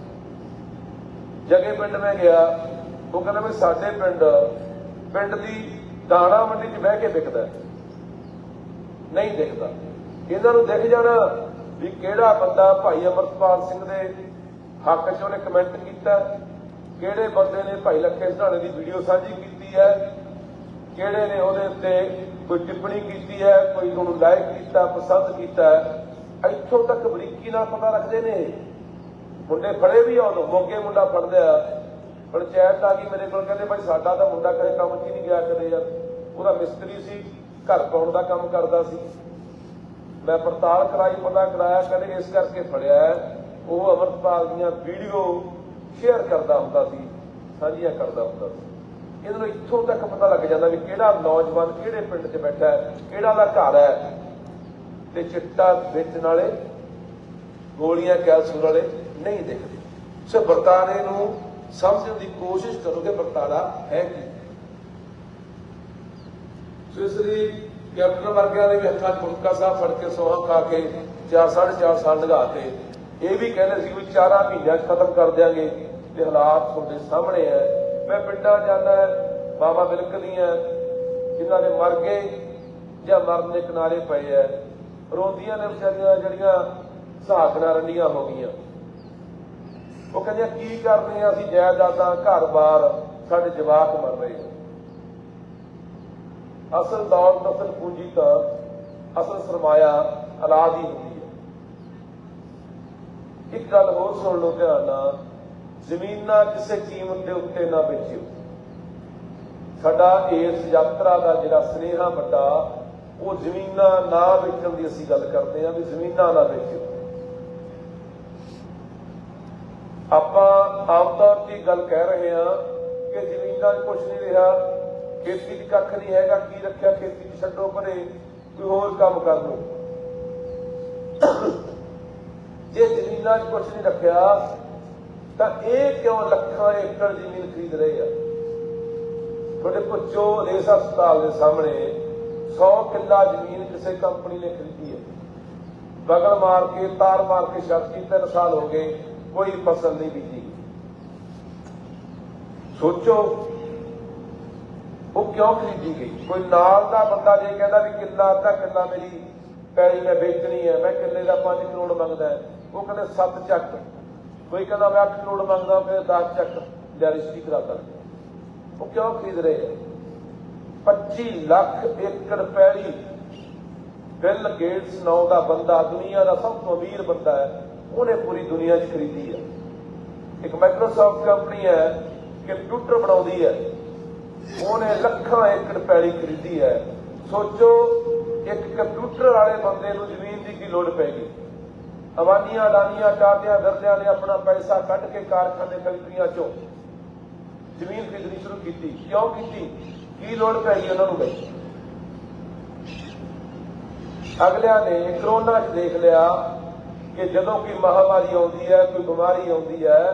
ਜਗੇ ਪਿੰਡ ਮੈਂ ਗਿਆ, ਉਹ ਕਹਿੰਦਾ ਵੀ ਸਾਡੇ ਪਿੰਡ ਪਿੰਡ ਦੀ ਦਾਣਾ ਮੰਡੀ 'ਚ ਬਹਿ ਕੇ ਵਿਕਦਾ ਨਹੀਂ ਦਿਖਦਾ ਇਹਨਾਂ ਨੂੰ ਦਿਖ ਜਾਣਾ ਵੀ ਕਿਹੜਾ ਬੰਦਾ ਭਾਈ ਅਮਰਪਾਲ ਸਿੰਘ ਦੇ ਹੱਕ 'ਚ ਉਹਨੇ ਕਮੈਂਟ ਕੀਤਾ। ਕਿਹੜੇ ਬੰਦੇ ਨੇ ਭਾਈ ਲੱਖੇ ਸਧਾਣੇ ਦੀ ਵੀਡੀਓ ਸਾਂਝੀ ਕੀਤੀ ਹੈ? ਕਿਹੜੇ ਨੇ ਉਹਦੇ ਉੱਤੇ ਕੋਈ ਟਿੱਪਣੀ ਕੀਤੀ ਹੈ, ਕੋਈ ਉਹਨੂੰ ਲਾਇਕ ਕੀਤਾ, ਪਸੰਦ ਕੀਤਾ ਇੱਥੋਂ ਤੱਕ ਬਰੀਕੀ ਨਾਲ ਪਤਾ ਰੱਖਦੇ ਨੇ। ਮੁੰਡੇ ਫੜੇ ਵੀ ਆ ਮੋਗੇ ਮੁੰਡਾ ਫੜਦੇ ਪੰਚਾਇਤ ਆ ਗਈ ਮੇਰੇ ਕੋਲ ਕਹਿੰਦੇ, ਭਾਈ ਸਾਡਾ ਤਾਂ ਮੁੰਡਾ ਕਦੇ ਕੰਮ 'ਚ ਹੀ ਨਹੀਂ ਗਿਆ ਕਦੇ ਯਾਰ। ਉਹਦਾ ਮਿਸਤਰੀ ਸੀ, ਘਰ ਪਾਉਣ ਦਾ ਕੰਮ ਕਰਦਾ ਸੀ। ਮੈਂ ਪੜਤਾਲ ਕਰਾਈ, ਪਤਾ ਕਰਾਇਆ ਕਦੇ ਇਸ ਕਰਕੇ ਫੜਿਆ ਹੈ। ਉਹ ਅਮਰਪਾਲ ਦੀਆਂ ਵੀਡੀਓ ਸ਼ੇਅਰ ਕਰਦਾ ਹੁੰਦਾ ਸੀ, ਸਾਂਝੀਆਂ ਕਰਦਾ ਹੁੰਦਾ ਸੀ। ਇਹਨਾਂ ਨੂੰ ਇੱਥੋਂ ਤੱਕ ਪਤਾ ਲੱਗ ਜਾਂਦਾ ਵੀ ਕਿਹੜਾ ਨੌਜਵਾਨ ਕਿਹੜੇ ਪਿੰਡ 'ਚ ਬੈਠਾ ਹੈ, ਕਿਹੜਾ ਦਾ ਘਰ ਹੈ। ਤੇ ਚਿੱਟਾ ਵੇਚਣ ਵਾਲੇ, ਗੋਲੀਆਂ ਕੈਲਸ਼ੀਅਮ ਵਾਲੇ ਨਹੀਂ ਦਿਖਦੇ। ਸੋ ਵਰਤਾਰੇ ਨੂੰ ਸਮਝਣ ਦੀ ਕੋਸ਼ਿਸ਼ ਕਰੋਗੇ ਵਰਤਾਰਾ ਹੈ ਕੀ। ਸੋ ਇਸ ਲਈ ਕੈਪਟਨ ਵਰਗਿਆਂ ਨੇ ਵੀ ਹੱਥਾਂ 'ਚ ਸਾਹਿਬ ਫੜ ਕੇ ਸੋਹਾ ਖਾ ਕੇ ਚਾਰ ਸਾਢੇ ਚਾਰ ਸਾਲ ਲਗਾਤੇ ਇਹ ਵੀ ਕਹਿੰਦੇ ਸੀ ਵੀ ਚਾਰਾਂ ਮਹੀਨਿਆਂ 'ਚ ਖਤਮ ਕਰ ਦਿਆਂਗੇ ਤੇ ਹਾਲਾਤ ਤੁਹਾਡੇ ਸਾਹਮਣੇ ਹੈ। ਮੈਂ ਪਿੰਡਾਂ ਜਾਂਦਾ ਬਾਬਾ ਬਿਲਕ ਜਿਨ੍ਹਾਂ ਦੇ ਮਰ ਗਏ ਜਾਂ ਮਰਨ ਦੇ ਕਿਨਾਰੇ ਪਏ ਐ ਰੋਂਦੀਆਂ ਨੇ ਵਿਚਾਰੀਆਂ ਜਿਹੜੀਆਂ ਸਹਾਗਣਾ ਰੰਡੀਆਂ ਹੋ ਗਈਆਂ। ਉਹ ਕਹਿੰਦੇ ਕੀ ਕਰਨੇ ਆ? ਅਸੀਂ ਜਾਇਦਾਦਾਂ, ਘਰ-ਬਾਰ, ਸਾਡੇ ਜਵਾਕ ਮਰ ਰਹੇ ਅਸਲ ਦੌਲਤ, ਅਸਲ ਪੂੰਜੀ ਤਾਂ ਅਸਲ ਸਰਮਾਇਆ ਔਲਾਦ ਹੀ ਹੁੰਦੀ ਹੈ। ਇੱਕ ਗੱਲ ਹੋਰ ਸੁਣ ਲਓ ਧਿਆਨ ਨਾਲ। ਜ਼ਮੀਨਾਂ ਕਿਸੇ ਕੀਮਤ ਦੇ ਉੱਤੇ ਨਾ ਵੇਚਿਓ। ਸਾਡਾ ਇਸ ਯਾਤਰਾ ਦਾ ਜਿਹੜਾ ਸਨੇਹਾ ਵੱਡਾ, ਉਹ ਜ਼ਮੀਨਾਂ ਨਾ ਵੇਚਣ ਦੀ ਅਸੀਂ ਗੱਲ ਕਰਦੇ ਹਾਂ ਵੀ ਜ਼ਮੀਨਾਂ ਨਾ ਵੇਚਿਓ। ਆਪਾਂ ਆਮ ਤੌਰ ਤੇ ਗੱਲ ਕਹਿ ਰਹੇ ਹਾਂ ਕਿ ਜ਼ਮੀਨਾਂ 'ਚ ਕੁਝ ਨਹੀਂ ਰਿਹਾ, ਖੇਤੀ 'ਚ ਕੱਖ ਨਹੀਂ ਹੈਗਾ, ਕੀ ਰੱਖਿਆ ਖੇਤੀ 'ਚ ਛੱਡੋ ਪਰੇ, ਕੋਈ ਹੋਰ ਕੰਮ ਕਰ ਲਓ। ਜੇ ਜ਼ਮੀਨਾਂ 'ਚ ਕੁਝ ਨਹੀਂ ਰੱਖਿਆ ਤਾਂ ਇਹ ਕਿਉਂ ਲੱਖਾਂ ਏਕੜ ਜ਼ਮੀਨ ਖਰੀਦ ਰਹੇ ਆ? ਤੁਹਾਡੇ ਪੁੱਛੋ ਰੇਸ ਹਸਪਤਾਲ ਦੇ ਸਾਹਮਣੇ 100 ਕਿੱਲਾ ਜ਼ਮੀਨ ਕਿਸੇ ਕੰਪਨੀ ਨੇ ਖਰੀਦੀ ਹੈ। ਬਗਲ ਮਾਰ ਕੇ, ਤਾਰ ਮਾਰ ਕੇ ਛੱਡ ਕੇ ਸਾਲ ਹੋ ਗਏ, ਕੋਈ ਫਸਲ ਨਹੀਂ ਬੀਜੀ। ਸੋਚੋ, ਉਹ ਕਿਉਂ ਖਰੀਦੀ ਗਈ? ਕੋਈ ਨਾਲ ਦਾ ਬੰਦਾ ਜੇ ਕਹਿੰਦਾ ਵੀ ਕਿੱਲਾ ਅੱਧਾ ਕਿੱਲਾ ਮੇਰੀ ਪੈਲੀ ਮੈਂ ਵੇਚਣੀ ਹੈ, ਮੈਂ ਕਿੱਲੇ ਦਾ 5 ਕਰੋੜ ਮੰਗਦਾ ਉਹ ਕਹਿੰਦੇ ਸੱਤ ਚੱਕ। ਕੋਈ ਕਹਿੰਦਾ ਮੈਂ 8 ਕਰੋੜ ਮੰਗਦਾ ਫਿਰ 10 ਚੱਕ ਜਾਂ ਕਰਾ ਸਕਦੇ ਉਹ ਕਿਉਂ ਖਰੀਦ ਰਹੇ ਆ? 25 ਲੱਖ ਏਕੜ ਪੈਲੀ। ਬਿਲ ਗੇਟਸ ਨਾਂ ਦਾ ਬੰਦਾ, ਦੁਨੀਆ ਦਾ ਸਭ ਤੋਂ ਅਮੀਰ ਬੰਦਾ ਹੈ। ਉਹਨੇ ਪੂਰੀ ਦੁਨੀਆ 'ਚ ਖਰੀਦੀ ਹੈ ਇੱਕ ਮਾਈਕਰੋਸਾਫਟ ਕੰਪਨੀ ਹੈ ਕੰਪਿਊਟਰ ਬਣਾਉਂਦੀ ਹੈ। ਉਹਨੇ ਲੱਖਾਂ ਏਕੜ ਪੈਲੀ ਖਰੀਦੀ ਹੈ। ਸੋਚੋ, ਇੱਕ ਕੰਪਿਊਟਰ ਵਾਲੇ ਬੰਦੇ ਨੂੰ ਜ਼ਮੀਨ ਦੀ ਕੀ ਲੋੜ ਪੈਗੀ ਅਵਾਨੀਆਂ, ਅਡਾਨੀਆਂ ਟਾਟਿਆਂ ਦਰਦਿਆਂ ਨੇ ਆਪਣਾ ਪੈਸਾ ਕੱਢ ਕੇ ਕਾਰਖਾਨੇ, ਫੈਕਟਰੀਆਂ ਚੋਂ ਜ਼ਮੀਨ ਖਰੀਦਣੀ ਸ਼ੁਰੂ ਕੀਤੀ। ਕਿਉਂ ਕੀਤੀ? ਕੀ ਲੋੜ ਪੈ ਉਹਨਾਂ ਨੂੰ ਬਈ? ਅਗਲਿਆਂ ਨੇ ਕਰੋਨਾ 'ਚ ਦੇਖ ਲਿਆ ਕਿ ਜਦੋਂ ਕੋਈ ਮਹਾਮਾਰੀ ਆਉਂਦੀ ਹੈ, ਕੋਈ ਬਿਮਾਰੀ ਆਉਂਦੀ ਹੈ,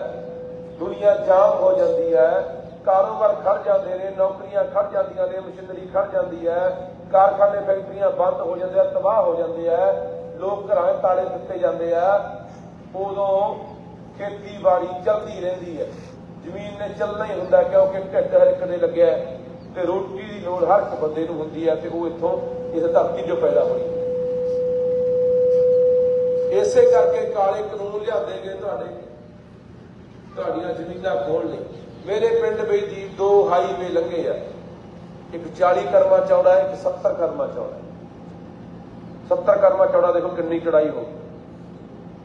ਦੁਨੀਆ ਜਾਮ ਹੋ ਜਾਂਦੀ ਹੈ, ਕਾਰੋਬਾਰ ਖੜ ਜਾਂਦੇ ਨੇ, ਨੌਕਰੀਆਂ ਖੜ ਜਾਂਦੀਆਂ ਨੇ, ਮਸ਼ੀਨਰੀ ਖੜ ਜਾਂਦੀ ਹੈ, ਕਾਰਖਾਨੇ, ਫੈਕਟਰੀਆਂ ਬੰਦ ਹੋ ਜਾਂਦੇ ਆ, ਤਬਾਹ ਹੋ ਜਾਂਦੇ ਆ ਲੋਕ ਘਰਾਂ 'ਚ ਤਾਲੇ ਦਿੱਤੇ ਜਾਂਦੇ ਆ, ਉਦੋਂ ਖੇਤੀਬਾੜੀ ਚੱਲਦੀ ਰਹਿੰਦੀ ਹੈ। ਜ਼ਮੀਨ ਨੇ ਚੱਲਣਾ ਹੀ ਹੁੰਦਾ ਕਿਉਂਕਿ ਢਿੱਡ ਹਰ ਇੱਕ ਦੇ ਲੱਗਿਆ ਤੇ ਰੋਟੀ ਦੀ ਲੋੜ ਹਰ ਇੱਕ ਬੰਦੇ ਨੂੰ ਹੁੰਦੀ ਹੈ ਤੇ ਉਹ ਇੱਥੋਂ ਇਸ ਧਰਤੀ 'ਚੋਂ ਪੈਦਾ ਹੋਈ ਇਸੇ ਕਰਕੇ ਕਾਲੇ ਕਾਨੂੰਨ ਲਿਆਂਦੇ ਗਏ ਤੁਹਾਡੇ, ਤੁਹਾਡੀਆਂ ਜ਼ਮੀਨਾਂ ਖੋਲ ਲਈ ਮੇਰੇ ਪਿੰਡ ਵਿੱਚ ਜੀ ਦੋ ਹਾਈਵੇ ਲੱਗੇ ਆ। ਇੱਕ 40 ਕਰਮਾ ਚੌੜਾ ਇੱਕ 70 ਕਰਮਾ ਚੌੜਾ 70 ਕਰਮਾ ਚੌੜਾ ਦੇਖੋ ਕਿੰਨੀ ਚੜਾਈ ਹੋ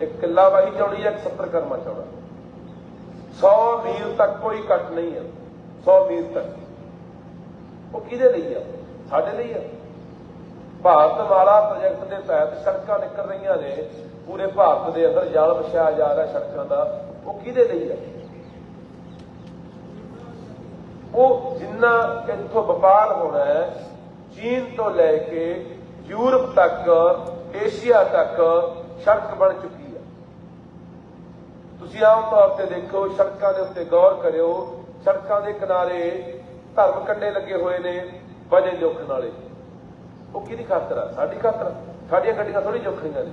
ਇੱਕ ਕਿੱਲਾ ਵਾਹੀ ਚੌੜੀ ਹੈ 70 ਕਰਮਾ ਚੌੜਾ। 100 ਮੀਲ ਤੱਕ ਕੋਈ ਕੱਟ ਨਹੀਂ ਹੈ। 100 ਮੀਲ ਤੱਕ। ਉਹ ਕਿਹਦੇ ਲਈ ਆ? ਸਾਡੇ ਲਈ ਆ। ਭਾਰਤ ਮਾਲਾ ਪ੍ਰੋਜੈਕਟ ਦੇ ਤਹਿਤ ਸੜਕਾਂ ਨਿਕਲ ਰਹੀਆਂ ਨੇ। ਪੂਰੇ ਭਾਰਤ ਦੇ ਅੰਦਰ ਜਾਲ ਵਿਛਾਇਆ ਜਾ ਰਿਹਾ ਸੜਕਾਂ ਦਾ। ਉਹ ਕਿਹਦੇ ਲਈ ਆ? ਉਹ ਜਿੰਨਾ ਇੱਥੋਂ ਵਪਾਰ ਹੋਣਾ ਹੈ, ਚੀਨ ਤੋਂ ਲੈ ਕੇ ਯੂਰਪ ਤੱਕ, ਏਸ਼ੀਆ ਤੱਕ ਸੜਕ ਬਣ ਚੁੱਕੀ ਹੈ। ਤੁਸੀਂ ਆਮ ਤੌਰ ਤੇ ਦੇਖੋ, ਸੜਕਾਂ ਦੇ ਉੱਤੇ ਗੌਰ ਕਰਿਓ, ਸੜਕਾਂ ਦੇ ਕਿਨਾਰੇ ਧਰਮ ਕੰਡੇ ਲੱਗੇ ਹੋਏ ਨੇ ਵਜੇ ਜੋਖਣ ਵਾਲੇ। ਉਹ ਕਿਹਦੀ ਖਾਤਰ ਆ? ਸਾਡੀ ਖਾਤਰ ਸਾਡੀਆਂ ਗੱਡੀਆਂ ਥੋੜੀ ਜੋਖਣੀਆਂ ਨੇ।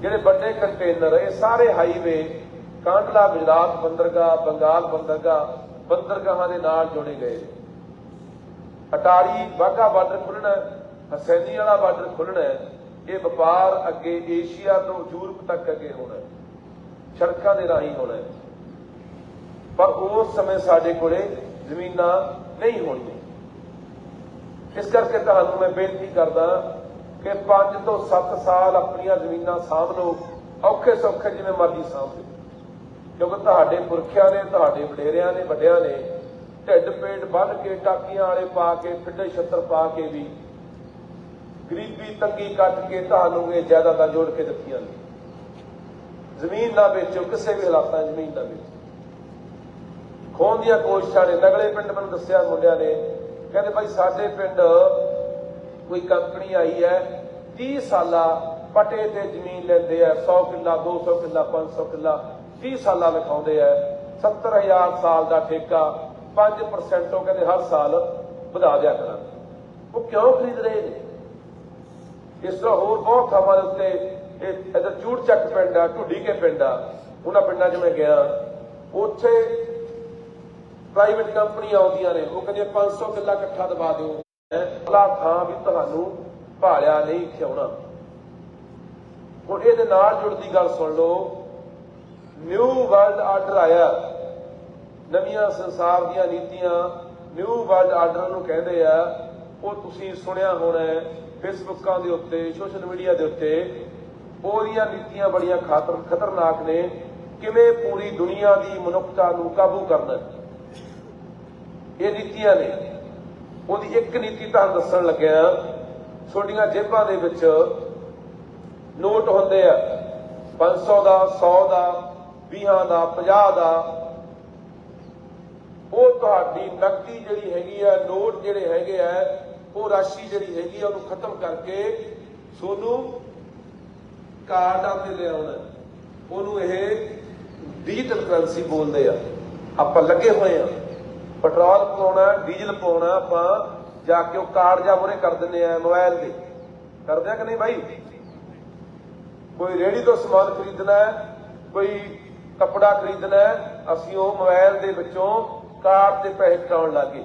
ਜਿਹੜੇ ਵੱਡੇ ਕੰਟੇਨਰ, ਇਹ ਸਾਰੇ ਹਾਈਵੇ, ਕਾਂਡਲਾ, ਗੁਜਰਾਤ ਬੰਦਰਗਾਹ, ਬੰਗਾਲ ਬੰਦਰਗਾਹ, ਬੰਦਰਗਾਹਾਂ ਦੇ ਨਾਲ ਜੋੜੇ ਗਏ ਅਟਾਰੀ ਵਾਹਗਾ ਬਾਰਡਰ ਖੁੱਲਣਾ ਹਸੈਨੀ ਵਾਲਾ ਬਾਰਡਰ ਖੁੱਲਣਾ ਇਹ ਵਪਾਰ ਅੱਗੇ ਏਸ਼ੀਆ ਤੋਂ ਯੂਰਪ ਤੱਕ ਅੱਗੇ ਹੋਣਾ ਹੈ। ਸੜਕਾਂ ਦੇ ਰਾਹੀਂ ਹੋਣਾ ਹੈ। ਪਰ ਉਸ ਸਮੇਂ ਸਾਡੇ ਕੋਲੇ ਜ਼ਮੀਨਾਂ ਨਹੀਂ ਹੋਣੀਆਂ ਇਸ ਕਰਕੇ ਤੁਹਾਨੂੰ ਮੈਂ ਬੇਨਤੀ ਕਰਦਾ ਕਿ 5 ਤੋਂ 7 ਸਾਲ ਆਪਣੀਆਂ ਜ਼ਮੀਨਾਂ ਸਾਂਭ ਲਓ ਔਖੇ ਸੌਖੇ ਜਿਵੇਂ ਮਰਜ਼ੀ ਸਾਂਭ ਲਓ ਕਿਉਂਕਿ ਤੁਹਾਡੇ ਪੁਰਖਿਆਂ ਨੇ, ਤੁਹਾਡੇ ਵਡੇਰਿਆਂ ਨੇ, ਵੱਡਿਆਂ ਨੇ ਢਿੱਡ ਪੇਟ ਬੰਨ ਕੇ, ਟਾਕੀਆਂ ਵਾਲੇ ਪਾ ਕੇ ਫਿੱਡੇ ਛੱਤਰ ਪਾ ਕੇ ਵੀ ਗਰੀਬੀ ਤੰਗੀ ਕੱਟ ਕੇ ਤੁਹਾਨੂੰ ਇਹ ਜਾਇਦਾਦਾਂ ਜੋੜ ਕੇ ਦਿੱਤੀਆਂ ਨੇ। ਜ਼ਮੀਨ ਨਾ ਵੇਚੋ, ਕਿਸੇ ਵੀ ਹਾਲਾਤਾਂ ਜ਼ਮੀਨ ਨਾ ਵੇਚੋ। ਖੋਣ ਦੀਆਂ ਕੋਸ਼ਿਸ਼ਾਂ ਨੇ ਨਗਲੇ ਪਿੰਡ ਮੈਨੂੰ ਦੱਸਿਆ ਮੁੰਡਿਆਂ ਨੇ, ਕਹਿੰਦੇ ਭਾਈ ਸਾਡੇ ਪਿੰਡ ਕੋਈ ਕੰਪਨੀ ਆਈ ਹੈ 30 ਸਾਲਾ ਪਟੇ ਤੇ ਜ਼ਮੀਨ ਲੈਂਦੇ ਆ 100 ਕਿੱਲਾ 200 ਕਿੱਲਾ 500 ਕਿੱਲਾ 30 ਸਾਲਾ ਲਿਖਾਉਂਦੇ ਆ 70000 ਸਾਲ ਦਾ ਠੇਕਾ 5% ਉਹ ਕਹਿੰਦੇ ਹਰ ਸਾਲ ਵਧਾ ਦਿਆ ਕਰਾਂਗੇ। ਉਹ ਕਿਉਂ ਖਰੀਦ ਰਹੇ ਨੇ? ਇਸ ਤਰ੍ਹਾਂ ਹੋਰ ਬਹੁਤ ਥਾਵਾਂ ਦੇ ਉੱਤੇ ਇਹ ਇਧਰ ਚੂੜ ਚੱਕ ਪਿੰਡ ਆ, ਢੁੱਡੀ ਕੇ ਪਿੰਡ ਆ, ਉਹਨਾਂ ਪਿੰਡਾਂ 'ਚ ਮੈਂ ਗਿਆ। ਉੱਥੇ ਪ੍ਰਾਈਵੇਟ ਕੰਪਨੀਆਂ ਆਉਂਦੀਆਂ ਨੇ। ਉਹ ਕਹਿੰਦੀਆਂ 500 ਕਿੱਲਾ ਇਕੱਠਾ ਦਬਾ ਦਿਓ। ਅਗਲਾ ਥਾਂ ਵੀ ਤੁਹਾਨੂੰ ਭਾਲਿਆ ਨਹੀਂ ਖਿਆਉਣਾ। ਹੁਣ ਇਹਦੇ ਨਾਲ ਜੁੜਦੀ ਗੱਲ ਸੁਣ ਲਓ। ਨਿਊ ਵਰਲਡ ਆਰਡਰ ਆਇਆ। ਨਵੀਆਂ ਸੰਸਾਰ ਦੀਆਂ ਨੀਤੀਆਂ ਨਿਊ ਵਰਲਡ ਆਰਡਰ ਨੂੰ ਕਹਿੰਦੇ ਆ। ਉਹ ਤੁਸੀਂ ਸੁਣਿਆ ਹੋਣਾ ਫੇਸਬੁੱਕਾਂ ਦੇ ਉੱਤੇ, ਸੋਸ਼ਲ ਮੀਡੀਆ ਦੇ ਉੱਤੇ, ਉਹਦੀਆਂ ਨੀਤੀਆਂ ਬੜੀਆਂ ਖਾਤਰ, ਖਤਰਨਾਕ ਨੇ, ਕਿਵੇਂ ਪੂਰੀ ਦੁਨੀਆ ਦੀ ਮਨੁੱਖਤਾ ਨੂੰ ਕਾਬੂ ਕਰਨਾ। ਇਹ ਨੀਤੀਆਂ ਨੇ। ਉਹਦੀ ਇੱਕ ਨੀਤੀ ਤੁਹਾਨੂੰ ਦੱਸਣ ਲੱਗਿਆ ਤੁਹਾਡੀਆਂ ਜੇਬਾਂ ਦੇ ਵਿੱਚ ਨੋਟ ਹੁੰਦੇ ਆ 500 ਦਾ 100 ਦਾ 20 ਦਾ 50 ਦਾ। ਉਹ ਤੁਹਾਡੀ ਨਕਦੀ ਜਿਹੜੀ ਹੈਗੀ ਆ, ਨੋਟ ਜਿਹੜੇ ਹੈਗੇ ਆ ਉਹ ਰਾਸ਼ੀ ਜਿਹੜੀ ਹੈਗੀ ਆ, ਉਹਨੂੰ ਖਤਮ ਕਰਕੇ ਤੁਹਾਨੂੰ ਕਾਰਡਾਂ ਤੇ ਲਿਆਉਣਾ ਉਹਨੂੰ ਇਹ ਡਿਜੀਟਲ ਕਰੰਸੀ ਬੋਲਦੇ ਆ। ਆਪਾਂ ਲੱਗੇ ਹੋਏ ਆ। ਪੈਟਰੋਲ ਪਾਉਣਾ, ਡੀਜ਼ਲ ਪਾਉਣਾ, ਆਪਾਂ ਜਾ ਕੇ ਉਹ ਕਾਰਡ ਜਾਂ ਮੁਰੇ ਕਰ ਦਿੰਦੇ ਆ, ਮੋਬਾਈਲ ਤੇ। ਕਰਦੇ ਆ ਕਿ ਨਹੀਂ ਭਾਈ ਕੋਈ ਰੇੜੀ ਤੋਂ ਸਮਾਨ ਖਰੀਦਣਾ ਹੈ, ਕੋਈ ਕੱਪੜਾ ਖਰੀਦਣਾ ਹੈ, ਅਸੀਂ ਉਹ ਮੋਬਾਈਲ ਦੇ ਵਿੱਚੋਂ ਕਾਰਡ ਤੇ ਪੈਸੇ ਕਟਾਉਣ ਲੱਗੇ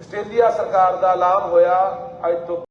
ਆਸਟ੍ਰੇਲੀਆ ਸਰਕਾਰ ਦਾ ਐਲਾਨ ਹੋਇਆ ਅੱਜ ਤੋਂ